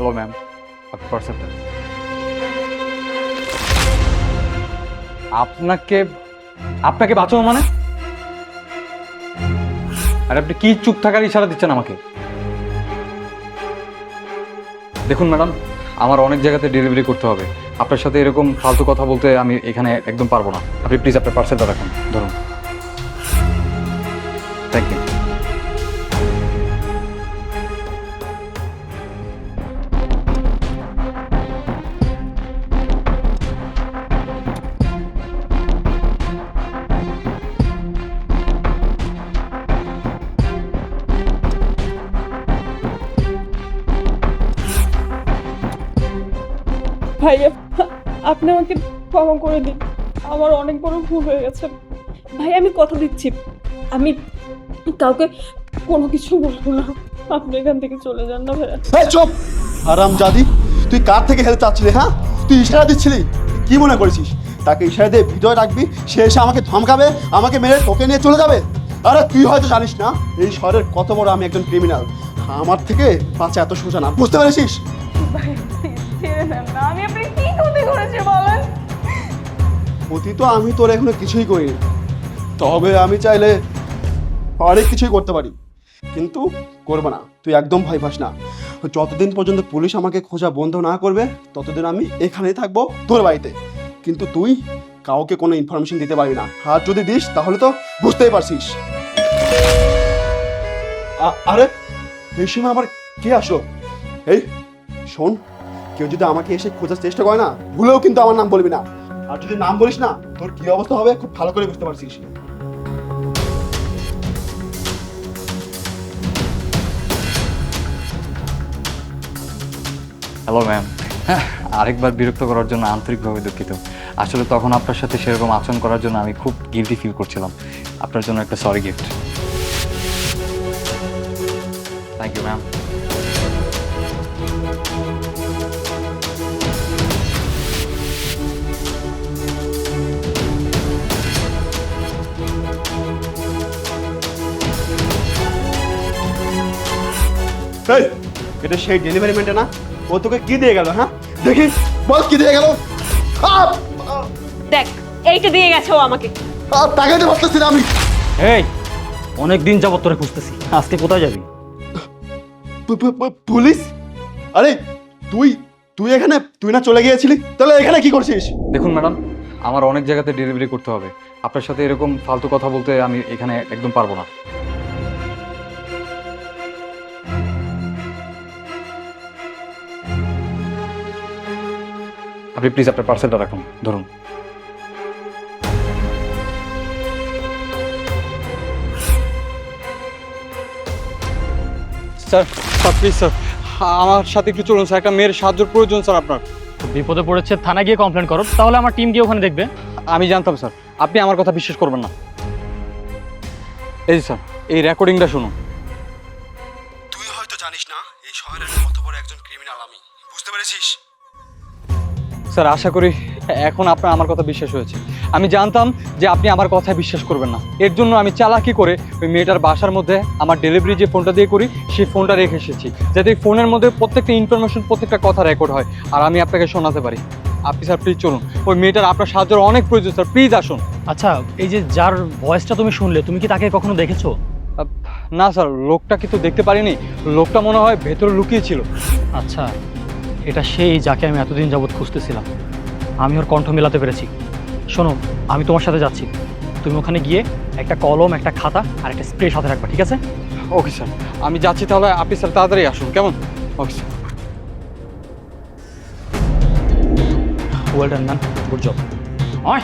Hello ma'am পার্সেলটা আপনাকে আপনাকে বাঁচাবো মানে? আর আপনি কি চুপ থাকার ইশারা দিচ্ছেন আমাকে? দেখুন, ম্যাডাম, আমার অনেক জায়গাতে ডেলিভারি করতে হবে। আপনার সাথে এরকম ফালতু কথা বলতে আমি এখানে একদম পারব না। আপনি প্লিজ আপনার পার্সেলটা রাখুন। ধরুন। থ্যাংক ইউ ভাইয়া আপনি আমাকে ক্ষমা করে দিন। আমার অনেক বড় ভুল হয়ে গেছে। ভাই আমি কথা দিচ্ছি। আমি কাউকে কোনো কিছু বলব না। আপনি এখান থেকে চলে যান না ভাইয়া। এই চুপ! আরাম জাদি তুই কার থেকে হেল্প চাচ্ছিলি হ্যাঁ? তুই ইশারা দিচ্ছিলি? কি মনে করেছিস? তাকে ইশারা দিয়ে ভিডিও রাখবি সে এসে আমাকে ধমকাবে আমাকে মেরে তোকে নিয়ে চলে যাবে? আরে তুই হয়তো জানিস না এই শহরের কত বড় আমি একজন ক্রিমিনাল আমার থেকে বাচ্চা এত সোজা না বুঝতে পেরেছিস? ভাই দেন আমি আপনি কি ক্ষতি করেছি বলেন? অতি তো আমি তোর এখনও কিছুই করিনি। তবে আমি চাইলে অনেক কিছুই করতে পারি। কিন্তু করব না। তুই একদম ভয় পাস না। যতদিন পর্যন্ত পুলিশ আমাকে খোঁজা বন্ধ না করবে, ততদিন আমি এখানেই থাকব তোর বাড়িতে। কিন্তু তুই কাউকে কোনো ইনফরমেশন দিতে পারবি না। আর যদি দিস, তাহলে তো বুঝতেই পারছিস। আরে, এই সময় আবার কে আসো এই, শোন। কেউ যদি আমাকে এসে খোঁজার চেষ্টা করে না, ভুলেও কিন্তু আমার নাম বলবি না। আর যদি নাম বলিস না, তোর কি অবস্থা হবে খুব ভালো করে বুঝতে পারছিস। হ্যালো ম্যাম আরেকবার বিরক্ত করার জন্য আন্তরিকভাবে দুঃখিত। আসলে তখন আপনার সাথে সেরকম আচরণ করার জন্য আমি খুব গিলটি ফিল করছিলাম। আপনার জন্য একটা sorry gift thank you ma'am এই এটা সেই ডেলিভারি ম্যানটা না? ও তোকে কি দিয়ে গেল হ্যাঁ? দেখি বল কি দিয়ে গেল? আপ! দেখ এইটা দিয়ে গেছে ও আমাকে। আপ, তাকাইতে পারতেছি না আমি। এই অনেক দিন যাবত তোরে খুঁজতেছি। আজকে কোথায় যাবি? পু- পু- পু- পুলিশ? আরে তুই তুই এখানে তুই না চলে গিয়েছিলি? তাহলে এখানে কি করছিস? দেখুন ম্যাডাম আমার অনেক জায়গাতে ডেলিভারি করতে হবে। আপনার সাথে এরকম ফালতু কথা বলতে আমি এখানে একদম পারব না। আপনি প্লিজ আপনার পার্সেলটা রাখুন ধরুন। Sir sir please sir. আমার সাথে একটু চলুন স্যার। একটা মেয়ের সাহায্যের প্রয়োজন স্যার আপনার। বিপদে পড়েছে থানা গিয়ে কমপ্লেন করো। তাহলে আমার টিম গিয়ে ওখানে দেখবে। আমি জানতাম স্যার। আপনি আমার কথা বিশ্বাস করবেন না। এই যে স্যার এই রেকর্ডিংটা শুনুন। তুই হয়তো জানিস না এই শহরের কত বড় একজন ক্রিমিনাল আমি। বুঝতে পেরেছিস? স্যার আশা করি এখন আপনার আমার কথা বিশ্বাস হয়েছে। আমি জানতাম যে আপনি আমার কথায় বিশ্বাস করবেন না। এর জন্য আমি চালাকি করে ওই মেয়েটার বাসার মধ্যে আমার ডেলিভারি যে ফোনটা দিয়ে করি সেই ফোনটা রেখে এসেছি। যাতে এই ফোনের মধ্যে প্রত্যেকটা ইনফরমেশন প্রত্যেকটা কথা রেকর্ড হয়। আর আমি আপনাকে শোনাতে পারি। আপনি স্যার প্লিজ চলুন। ওই মেয়েটার আপনার সাহায্যের অনেক প্রয়োজন স্যার। প্লিজ আসুন। আচ্ছা এই যে যার ভয়েসটা তুমি শুনলে তুমি কি তাকে কখনো দেখেছ? না স্যার লোকটা কিন্তু দেখতে পারিনি। লোকটা মনে হয় ভেতরে লুকিয়ে ছিল। আচ্ছা। এটা সেই যাকে আমি এতদিন যাবৎ খুঁজতেছিলাম। আমি ওর কণ্ঠ মেলাতে পেরেছি। শোনো আমি তোমার সাথে যাচ্ছি। তুমি ওখানে গিয়ে একটা কলম একটা খাতা আর একটা স্প্রে সাথে রাখবা ঠিক আছে? ওকে স্যার আমি যাচ্ছি তাহলে। আপনি স্যার তাড়াতাড়ি আসুন কেমন? Okay sir. Well done man good job হয়